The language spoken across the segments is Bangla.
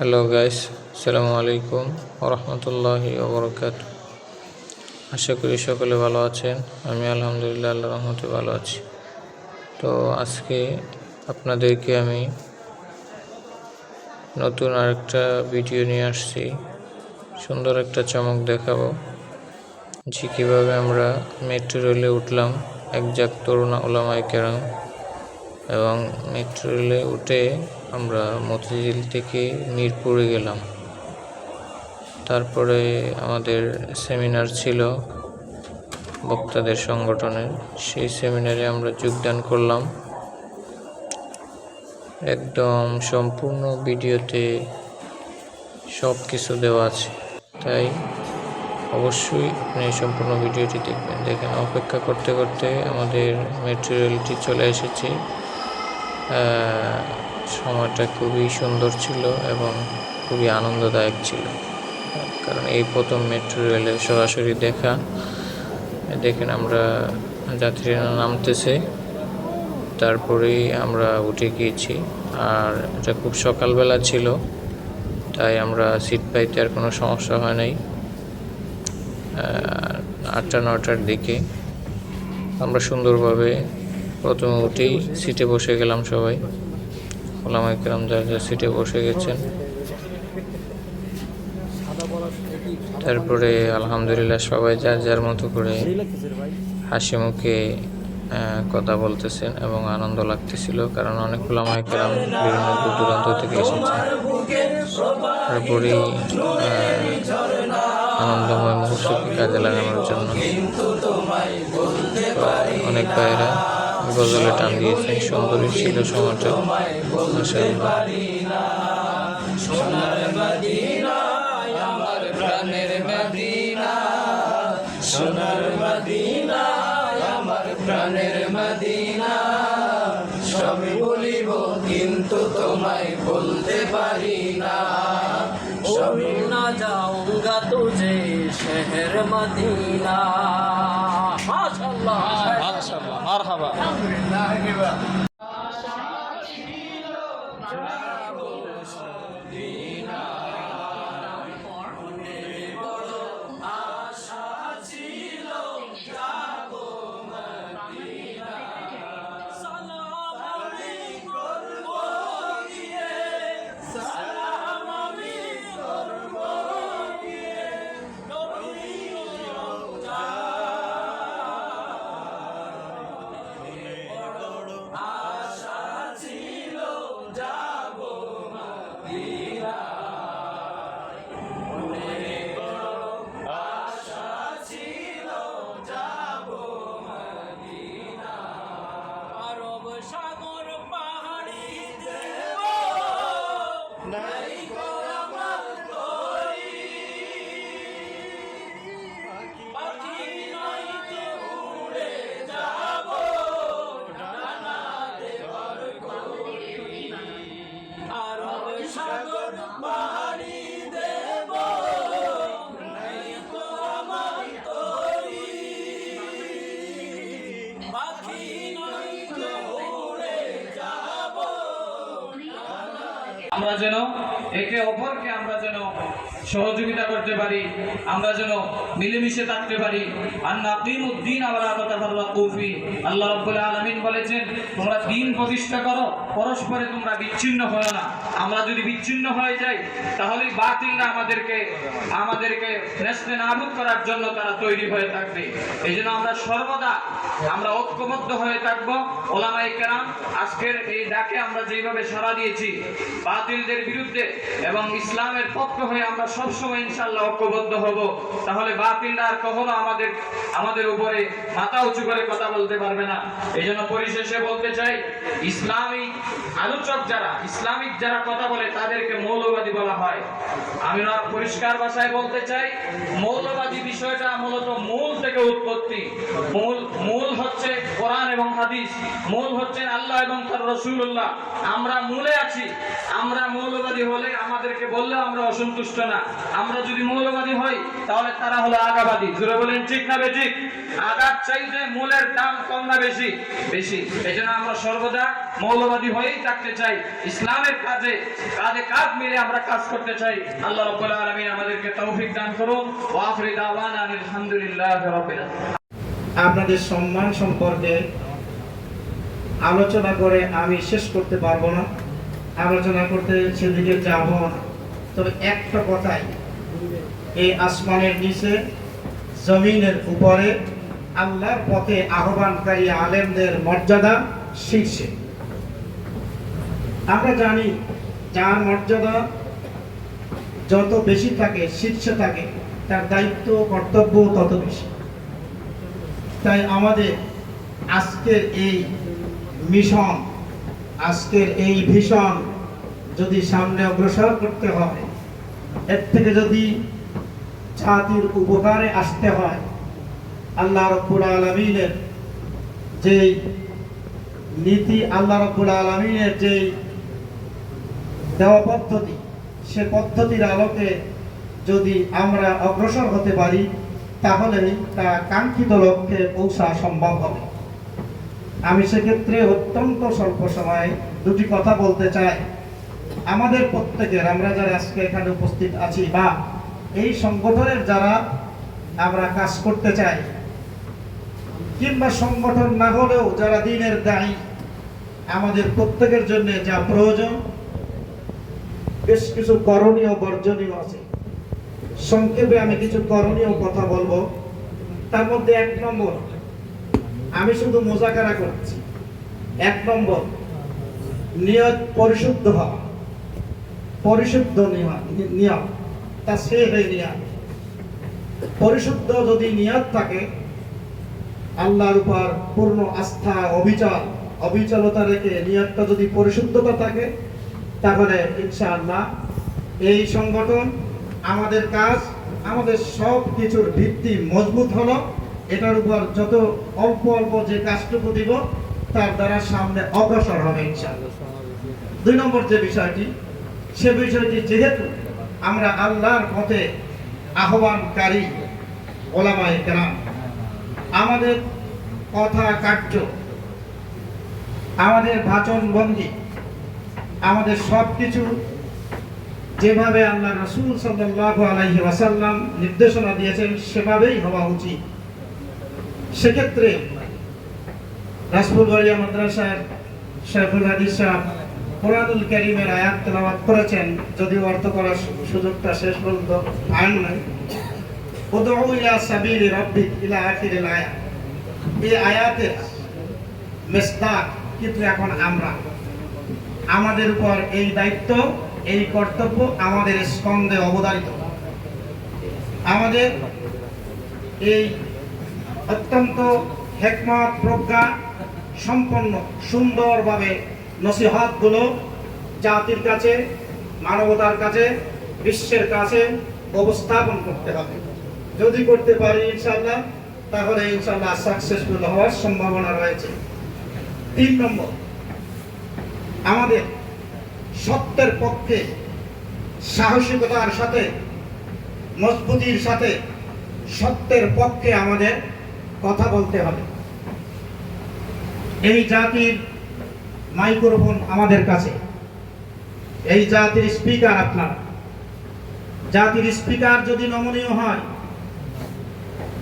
হ্যালো গাইস আসসালামু আলাইকুম রহমতুল্লাহি ওবরকাত আশা করি সকলে ভালো আছেন। আমি আলহামদুলিল্লাহ আল্লাহ রহমতে ভালো আছি। তো আজকে আপনাদেরকে আমি নতুন আরেকটা ভিডিও নিয়ে আসছি। সুন্দর একটা চমক দেখাবো। যে কীভাবে আমরা মেট্রো রেলে উঠলাম, একজাক তরুণা ওলামাই কেরাম। এবং মেট্রো রেলে উঠে আমরা মতিঝিল থেকে মিরপুরে গেলাম। তারপরে আমাদের সেমিনার ছিল বক্তাদের সংগঠনের। সেই সেমিনারে আমরা যোগদান করলাম। একদম সম্পূর্ণ ভিডিওতে সব কিছু দেওয়া আছে। তাই অবশ্যই আপনি সম্পূর্ণ ভিডিওটি দেখবেন। দেখেন, অপেক্ষা করতে করতে আমাদের মেট্রো রেলটি চলে এসেছে। সময়টা খুবই সুন্দর ছিল এবং খুবই আনন্দদায়ক ছিল। কারণ এই প্রথম মেট্রো রেলে সরাসরি দেখা, দেখেন আমরা যাত্রীরা নামতেছে, তারপরেই আমরা উঠে গিয়েছি। আর এটা খুব সকালবেলা ছিল, তাই আমরা সিট পাইতে আর কোনো সমস্যা হয় নাই। আটটা, নটার দিকে আমরা সুন্দরভাবে প্রথমে উঠেই সিটে বসে গেলাম সবাই। ওলামা একরাম যার যার সিটে বসে গেছেন। তারপরে আলহামদুলিল্লাহ সবাই যার যার মতো করে হাসি মুখে কথা বলতেছেন এবং আনন্দ লাগতেছিল কারণ অনেক ওলামা একরাম বিভিন্ন দূর দূরান্ত থেকে এসেছেন তারপরেই আনন্দময় মুহূর্তকে কাজে লাগানোর জন্য? অনেক ভাইয়েরা গজলে টান দিয়েছেন সুন্দরী ছিল সমর্থক মদিনা সবই বলিব কিন্তু তোমায় বলতে পারি না সবই না যাও গা তুঝে শহর মদিনা। شاء الله. مرحبا. নাই সাগর পাহাড়ি দেব নাই তো আমার তরি পাখি আমরা যেন একে অপরকে আমরা যেন সহযোগিতা করতে পারি, আমরা যেন মিলেমিশে থাকতে পারি। আর নাকিম উদ্দিন আবার কৌফি আল্লাহ রব্বুল আলমিন বলেছেন, তোমরা দিন প্রতিষ্ঠা করো, পরস্পরে তোমরা বিচ্ছিন্ন হও না। আমরা যদি বিচ্ছিন্ন হয়ে যাই তাহলে বাতিলরা আমাদেরকে আমাদেরকে নেস্তে নাবুদ করার জন্য তারা তৈরি হয়ে থাকবে। এই জন্য আমরা সর্বদা, আমরা ঐক্যবদ্ধ হয়ে থাকব। ওলামাই কেরাম, আজকের এই ডাকে আমরা যেভাবে সাড়া দিয়েছি, বাতিলদের বিরুদ্ধে এবং ইসলামের পক্ষ হয়ে আমরা সবসময় ইনশাল্লাহ ঐক্যবদ্ধ হব। তাহলে বাতিলরা আর কখনো আমাদের আমাদের উপরে মাথা উঁচু করে কথা বলতে পারবে না। এই জন্য পরিশেষে বলতে চাই ইসলামিক আলোচক যারা, ইসলামিক যারা কথা বলে তাদেরকে মৌলবাদী বলা হয়। আমি পরিষ্কার ভাষায় বলতে চাই, মৌলবাদী বিষয়টা মূলত মূল থেকে উৎপত্তি। মূল মূল হচ্ছে কোরআন এবং হাদিস। মূল হচ্ছেন আল্লাহ এবং তার রসুল্লাহ আমরা মূলে আছি। আমরা মৌলবাদী হলে আমাদেরকে বললে আমরা অসন্তুষ্ট না। আমরা যদি মৌলবাদী হই, তাহলে তারা হলো আগাবাদী। জোরে বলেন, ঠিক না বেঠিক? আগার চাইতে মূলের দাম কম না বেশি? বেশি। এই আমরা সর্বদা মৌলবাদী হয়েই থাকতে চাই। ইসলামের কাজে কাজে কাজ মিলে আমরা কাজ করতে চাই। আল্লাহ রাব্বুল আলামিন আমাদেরকে তৌফিক দান করুন। ওয়া আখিরি দাওয়ানা আলহামদুলিল্লাহি রাব্বিল আপনাদের সম্মান সম্পর্কে আলোচনা করে আমি শেষ করতে পারব না। আলোচনা করতে সেদিকে যাব তবে একটা কথাই, এই আসমানের নিচে, জমিনের উপরে আল্লাহর পথে আহ্বানকারী আলেমদের মর্যাদা শীর্ষে। আমরা জানি যার মর্যাদা যত বেশি থাকে, শীর্ষে থাকে, তার দায়িত্ব কর্তব্য তত বেশি। তাই আমাদের আজকের এই মিশন, আজকের এই ভীষণ যদি সামনে অগ্রসর করতে হয়, এর থেকে যদি জাতির উপকারে আসতে হয়, আল্লাহ রব্বুল আলমিনের যেই নীতি, আল্লাহ রব্বুল আলমিনের যেই দেওয়া পদ্ধতি, সে পদ্ধতির আলোকে যদি আমরা অগ্রসর হতে পারি, তাহলে তা কাঙ্ক্ষিত লক্ষ্যে পৌঁছা সম্ভব হবে। আমি সেক্ষেত্রে অত্যন্ত স্বল্প সময়ে দুটি কথা বলতে চাই। আমাদের প্রত্যেকের, আমরা যারা আজকে এখানে উপস্থিত আছি বা এই সংগঠনের যারা আমরা কাজ করতে চাই, কিংবা সংগঠন না হলেও যারা দিনের দায়ী, আমাদের প্রত্যেকের জন্য যা প্রয়োজন বেশ কিছু করণীয় বর্জনীয় আছে। সংক্ষেপে আমি কিছু করণীয় কথা বলব। তার মধ্যে এক নম্বর, আমি শুধু মোজাকারা করছি এক নম্বর, নিয়ত পরিশুদ্ধ হওয়া। পরিশুদ্ধ নিয়ম। তা সে নিয়ম। পরিশুদ্ধ যদি নিয়ত থাকে, আল্লাহর উপর পূর্ণ আস্থা, অবিচল, অবিচলতা রেখে নিয়তটা যদি পরিশুদ্ধতা থাকে তাহলে ইনশাআল্লাহ এই সংগঠন, আমাদের কাজ, আমাদের সব কিছুর ভিত্তি মজবুত হলো। এটার উপর যত অল্প অল্প যে কাজটুকু দিব, তার দ্বারা সামনে অগ্রসর হবে ইনশাআল্লাহ। দুই নম্বর যে বিষয়টি, সে বিষয়টি যেহেতু আমরা আল্লাহর পথে আহ্বানকারী ওলামায়ে কেরাম, আমাদের কথা কার্য, আমাদের বাচন ভঙ্গি আমাদের সব কিছু যেভাবে আল্লাহ রসুল সাল্লাল্লাহু আলাইহি ওয়াসাল্লাম নির্দেশনা দিয়েছেন, সেভাবেই হওয়া উচিত। সেক্ষেত্রে রাসপুরবাড়িয়া মাদ্রাসার শেখুল হাদিস সাহেব কোরআনুল করিমের আয়াত তেলাওয়াত করেছেন, যদিও অর্থ করার সুযোগটা শেষ পর্যন্ত আইন নাই। উদউ ইলা সাবিলি রাব্বিক ইলা আখিরিল আয়াত। এই আয়াতের মেসদাক কিন্তু এখন আমরা আমাদের উপর এই দায়িত্ব, এই কর্তব্য আমাদের স্কন্ধে অবদারিত আমাদের এই অত্যন্ত হেকমত, প্রজ্ঞা, সম্পন্ন, সুন্দরভাবে নসিহতগুলো জাতির কাছে, মানবতার কাছে, বিশ্বের কাছে উপস্থাপন করতে হবে। যদি করতে পারি ইনশাল্লাহ তাহলে ইনশাল্লাহ সাকসেসফুল হওয়ার সম্ভাবনা রয়েছে। তিন নম্বর আমাদের সত্যের পক্ষে, সাহসিকতার সাথে, মজবুতির সাথে সত্যের পক্ষে আমাদের কথা বলতে হবে। এই জাতির মাইক্রোফোন আমাদের কাছে। এই জাতির স্পিকার আপনারা। জাতির স্পিকার যদি নমনীয় হয়,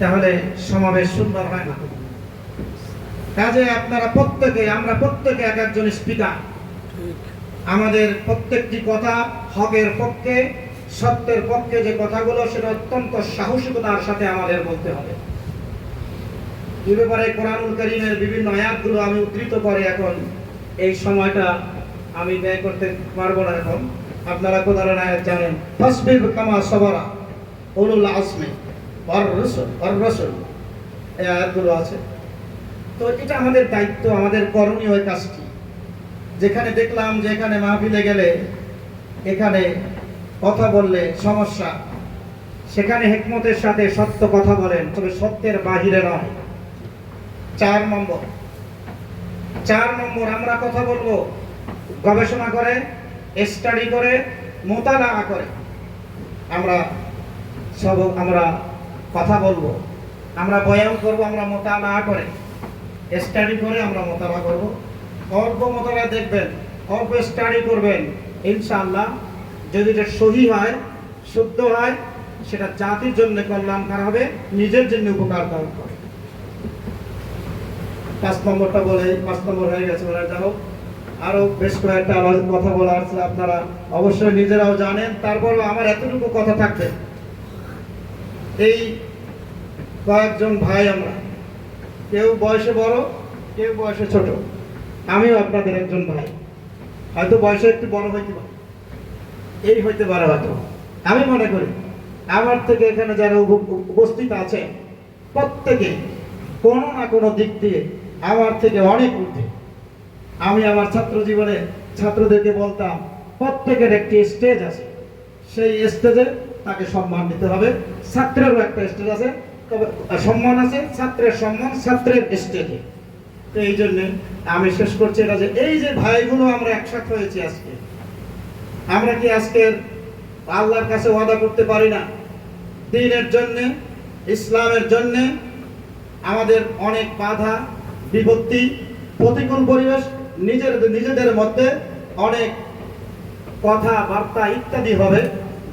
তাহলে সমাবেশ সুন্দর হয় না। কাজে আপনারা প্রত্যেকে, আমরা প্রত্যেকে এক একজন স্পিকার। আমাদের প্রত্যেকটি কথা হকের পক্ষে, সত্যের পক্ষে যে কথাগুলো, সেটা অত্যন্ত সাহসিকতার সাথে আমাদের বলতে হবে। এ ব্যাপারে কোরআনুল করিমের বিভিন্ন আয়াতগুলো আমি উদ্ধৃত করে এখন এই সময়টা আমি ব্যয় করতে পারব না এখন। আপনারা কোরআন আয়াত জানেন ফাসবির কামা সবরা উলুল আসমে এই আয়াতগুলো আছে। তো এটা আমাদের দায়িত্ব, আমাদের করণীয় কাজটি। যেখানে দেখলাম যে এখানে মাহফিলে গেলে এখানে কথা বললে সমস্যা, সেখানে হেকমতের সাথে সত্য কথা বলেন, তবে সত্যের বাহিরে নয়। চার নম্বর। চার নম্বর, আমরা কথা বলব, গবেষণা করে স্টাডি করে মোতালা করে। আমরা সব, আমরা কথা বলব, আমরা বয়ান করব, আমরা মোতালা করে। স্টাডি করে আমরা মোতালা করব। অল্প মোতালা দেখবেন অল্প স্টাডি করবেন। ইনশাআল্লাহ, যদি এটা সহি হয়, শুদ্ধ হয়, সেটা জাতির জন্য কল্যাণকার হবে, নিজের জন্য উপকার করে পাঁচ নম্বরটা বলে, পাঁচ নম্বর হয়ে গেছে বলে যাও আরও বেশ কয়েকটা আমার কথা বলা আছে, আপনারা অবশ্যই নিজেরাও জানেন। তারপরও আমার এতটুকু কথা থাকবে। এই কয়েকজন ভাই আমরা, কেউ বয়সে বড়, কেউ বয়সে ছোট। আমিও আপনাদের একজন ভাই। হয়তো বয়সে একটু বড় হইতে পারে। এই হইতে পারে হয়তো। আমি মনে করি, আমার থেকে এখানে যারা উপ- উপ- উপস্থিত আছে, প্রত্যেকে কোনো না কোনো দিক দিয়ে আমার থেকে অনেক ঊর্ধ্বে। আমি আমার ছাত্র জীবনে ছাত্রদেরকে বলতাম, প্রত্যেকের একটি স্টেজ আছে। সেই স্টেজে তাকে সম্মান দিতে হবে। ছাত্রেরও একটা স্টেজ আছে। তবে সম্মান আছে, ছাত্রের সম্মান ছাত্রের স্টেজে। তো এই জন্যে আমি শেষ করছি এটা যে এই যে ভাইগুলো আমরা একসাথে হয়েছি আজকে, আমরা কি আজকের আল্লাহর কাছে ওয়াদা করতে পারি না? দিনের জন্যে, ইসলামের জন্যে আমাদের অনেক বাধা, বিপত্তি, প্রতিকূল পরিবেশ, নিজের, নিজেদের মধ্যে অনেক কথা, বার্তা ইত্যাদি হবে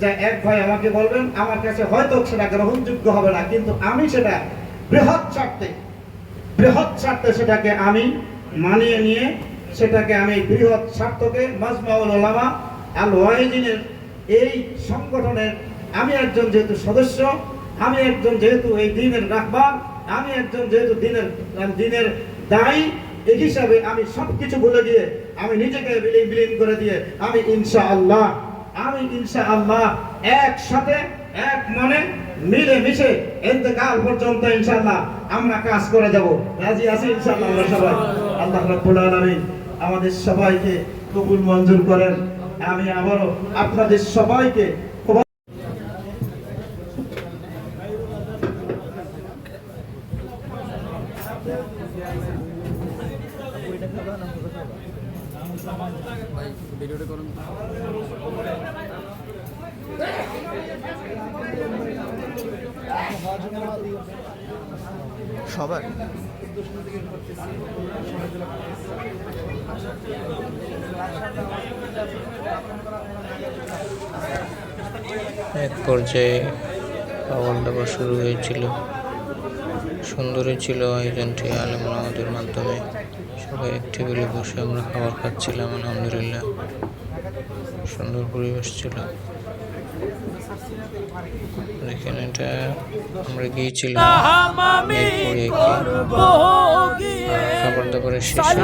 যা এক ভাই আমাকে বলবেন, আমার কাছে হয়তো সেটা গ্রহণযোগ্য হবে না, কিন্তু আমি সেটা বৃহৎ স্বার্থে বৃহৎ স্বার্থে সেটাকে আমি মানিয়ে নিয়ে সেটাকে আমি বৃহৎ স্বার্থকে মাজমাউল ওলামা আল ওয়াহিদিনের এই সংগঠনের আমি একজন যেহেতু সদস্য, আমি একজন যেহেতু এই দিনের রাখবার, আমি একজন যেহেতু দিনের দিনের দায়ী, এই হিসাবে আমি সব কিছু ভুলে দিয়ে আমি নিজেকে বিলীন বিলীন করে দিয়ে আমি ইনশা আল্লাহ আমি ইনশা আল্লাহ একসাথে এক মনে মিলে মিশে এতেকাল পর্যন্ত ইনশাআল্লাহ আমরা কাজ করে যাব। রাজি আছি ইনশাআল্লাহ আমরা সবাই? আল্লাহ রাব্বুল আলামিন আমাদের সবাইকে কবুল মঞ্জুর করেন। আমি আবারও আপনাদের সবাইকে সবার? এক পর্যায়ে খাবার দাবার শুরু হয়েছিল। সুন্দরই ছিল আয়োজনটি আলেম আমাদের মাধ্যমে। সবাই এক টেবিলে বসে আমরা খাবার খাচ্ছিলাম, আলহামদুলিল্লাহ। সুন্দর পরিবেশ ছিল। দেখেন এটা আমরা গিয়েছিলাম খাবার দাবারের শেষে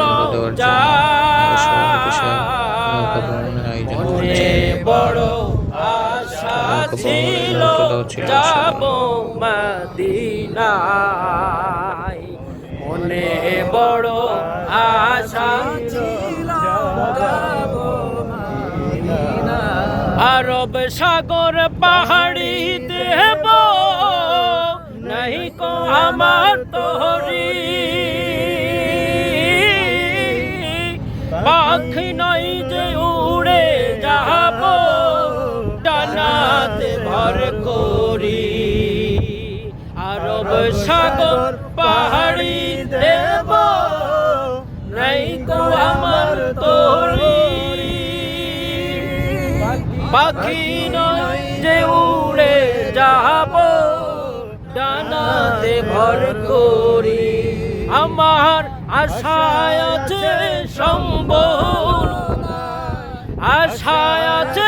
রওজা নৌকা ভ্রমণের আয়োজন করেছে ছিল যাব মদিনায়। মনে বড় আরব সাগর পাহাড়ি দেব নাই কো আমার তোহরি। পাখি নই যে পাখি নয় যে উড়ে যাব ডানাতে ভর করি। আমার আশায় আছে সম্ভব আশায় আছে